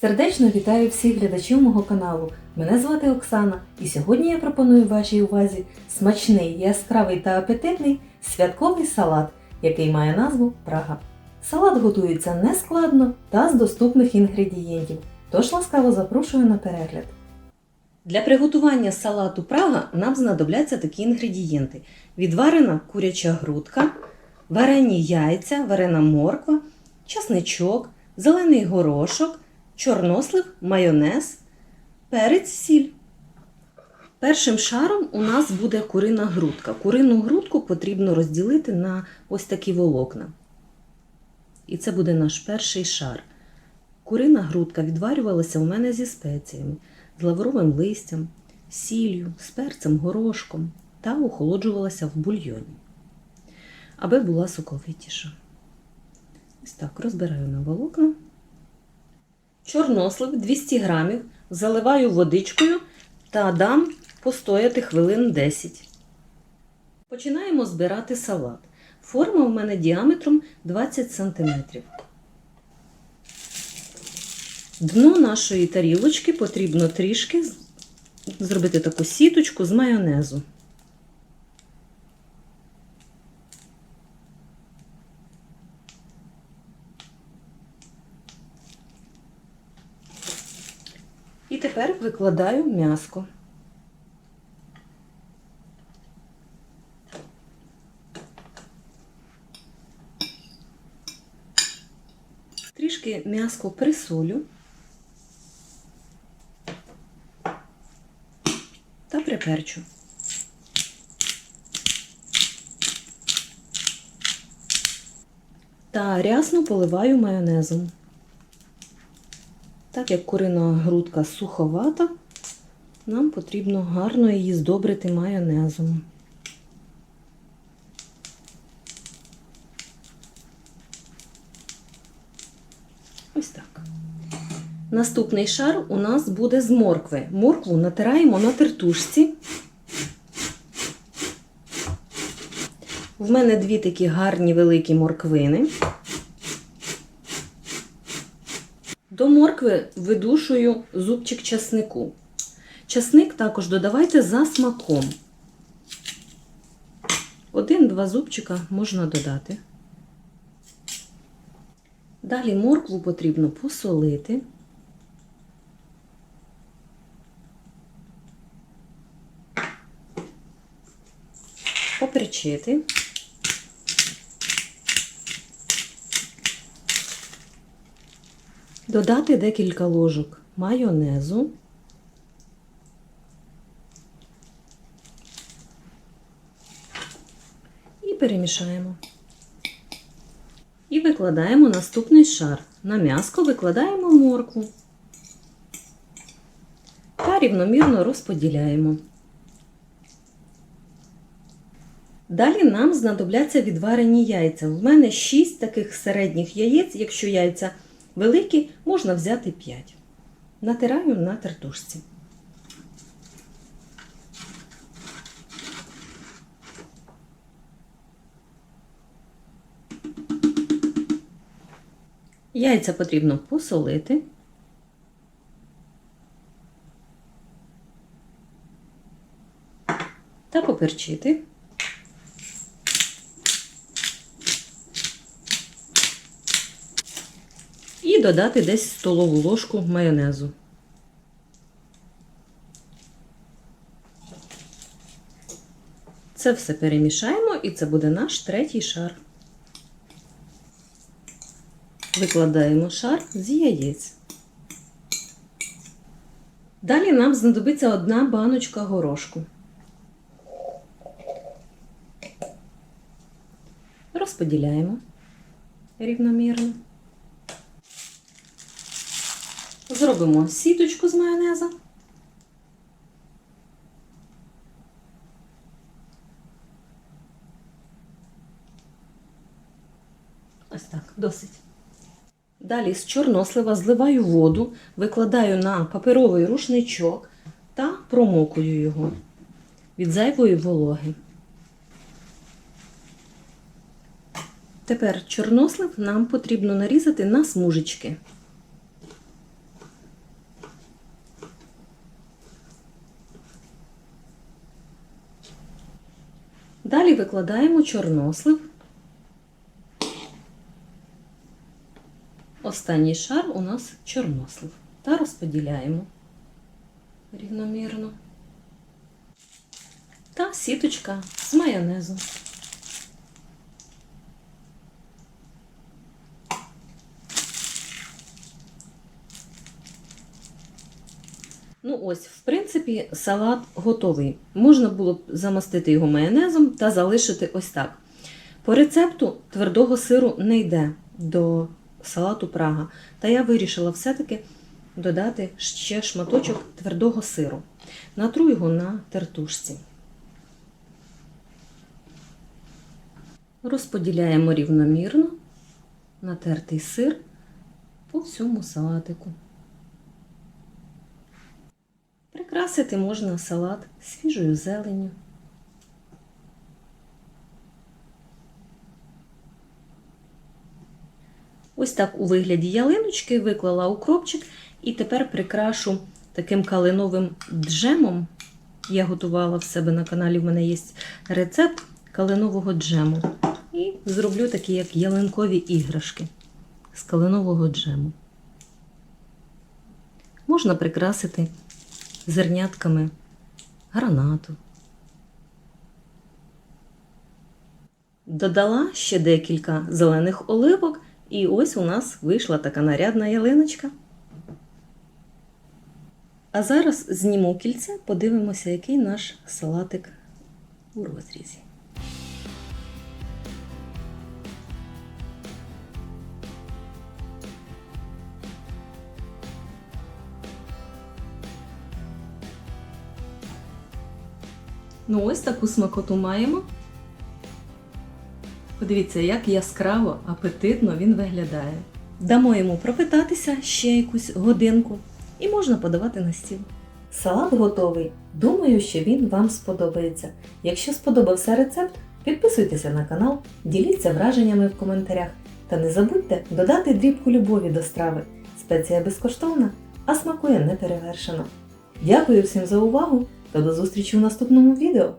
Сердечно вітаю всіх глядачів мого каналу. Мене звати Оксана, і сьогодні я пропоную вашій увазі смачний, яскравий та апетитний святковий салат, який має назву Прага. Салат готується нескладно та з доступних інгредієнтів, тож ласкаво запрошую на перегляд. Для приготування салату Прага нам знадобляться такі інгредієнти: відварена куряча грудка, варені яйця, варена морква, часничок, зелений горошок, чорнослив, майонез, перець, сіль. Першим шаром у нас буде курина грудка. Курину грудку потрібно розділити на ось такі волокна. І це буде наш перший шар. Курина грудка відварювалася у мене зі спеціями, з лавровим листям, сіллю, з перцем, горошком та охолоджувалася в бульйоні, аби була соковитіша. Ось так розбираю на волокна. Чорнослив 200 грамів заливаю водичкою та дам постояти хвилин 10. Починаємо збирати салат. Форма в мене діаметром 20 см. Дно нашої тарілочки потрібно трішки зробити таку сіточку з майонезу. І тепер викладаю м'яско. Трішки м'яско присолю та приперчу. Та рясно поливаю майонезом. Так як курина грудка суховата, нам потрібно гарно її здобрити майонезом. Ось так. Наступний шар у нас буде з моркви. Моркву натираємо на тертушці. В мене дві такі гарні великі морквини. До моркви видушую зубчик часнику. Часник також додавайте за смаком. Один-два зубчика можна додати. Далі моркву потрібно посолити. Поперчити. Додати декілька ложок майонезу. І перемішаємо. І викладаємо наступний шар. На м'яско викладаємо моркву та рівномірно розподіляємо. Далі нам знадобляться відварені яйця. В мене 6 таких середніх яєць, якщо яйця великі, можна взяти 5. Натираю на тертушці. Яйця потрібно посолити. Та поперчити. І додати десь столову ложку майонезу. Це все перемішаємо, і це буде наш третій шар. Викладаємо шар з яєць. Далі нам знадобиться одна баночка горошку. Розподіляємо рівномірно. Зробимо сіточку з майонеза. Ось так, досить. Далі з чорнослива зливаю воду, викладаю на паперовий рушничок та промокую його від зайвої вологи. Тепер чорнослив нам потрібно нарізати на смужечки. Далі викладаємо чорнослив. Останній шар у нас чорнослив. Та розподіляємо рівномірно. Та сіточка з майонезу. Ну ось, в принципі, салат готовий. Можна було б замастити його майонезом та залишити ось так. По рецепту твердого сиру не йде до салату Прага. Та я вирішила все-таки додати ще шматочок твердого сиру. Натру його на тертушці. Розподіляємо рівномірно натертий сир по всьому салатику. Прикрасити можна салат свіжою зеленню. Ось так у вигляді ялиночки виклала укропчик і тепер прикрашу таким калиновим джемом. Я готувала в себе на каналі, в мене є рецепт калинового джему. І зроблю такі, як ялинкові іграшки з калинового джему. Можна прикрасити зернятками гранату. Додала ще декілька зелених оливок, і ось у нас вийшла така нарядна ялиночка. А зараз зніму кільце, подивимося, який наш салатик у розрізі. Ну, ось таку смакоту маємо. Подивіться, як яскраво, апетитно він виглядає. Дамо йому пропитатися ще якусь годинку і можна подавати на стіл. Салат готовий. Думаю, що він вам сподобається. Якщо сподобався рецепт, підписуйтеся на канал, діліться враженнями в коментарях та не забудьте додати дрібку любові до страви. Спеція безкоштовна, а смакує неперевершено. Дякую всім за увагу та до зустрічі у наступному відео!